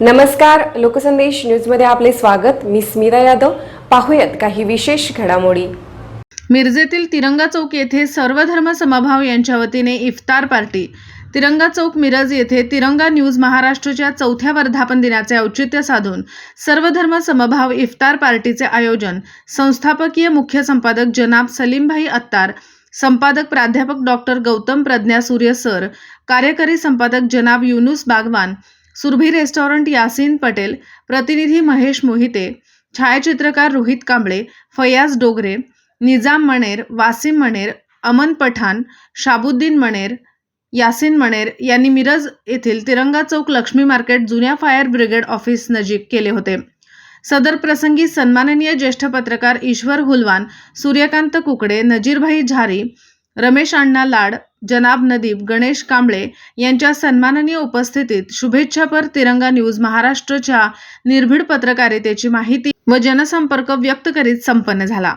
नमस्कार लोकसंदेश न्यूजमध्ये आपले स्वागत. मी स्मिता यादव. पाहूयात काही विशेष घडामोडी. मिरजेतील तिरंगा चौक येथे सर्वधर्म समभाव यांच्या वतीने इफ्तार पार्टी. तिरंगा चौक मिरज येथे तिरंगा न्यूज महाराष्ट्रच्या चौथ्या वर्धापन दिनाचे औचित्य साधून सर्वधर्म समभाव इफ्तार पार्टीचे आयोजन. संस्थापकीय मुख्य संपादक जनाब सलीमभाई अत्तार संपादक प्राध्यापक डॉक्टर गौतम प्रज्ञा सूर्य सर कार्यकारी संपादक जनाब युनुस बागवान सुरभी रेस्टॉरंट यासीन पटेल प्रतिनिधी महेश मोहिते छायाचित्रकार रोहित कांबळे फयाज डोगरे निजाम मणेर वासिम मणेर अमन पठाण शाबुद्दीन मणेर यासिन मणेर यांनी मिरज येथील तिरंगा चौक लक्ष्मी मार्केट जुन्या फायर ब्रिगेड ऑफिस नजीक केले होते. सदर प्रसंगी सन्माननीय ज्येष्ठ पत्रकार ईश्वर हुलवान सूर्यकांत कुकडे नजीरभाई झारी रमेश अण्णा लाड जनाब नदीब गणेश कांबळे यांच्या सन्माननीय उपस्थितीत शुभेच्छापर तिरंगा न्यूज महाराष्ट्रच्या निर्भीड पत्रकारितेची माहिती व जनसंपर्क व्यक्त करीत संपन्न झाला.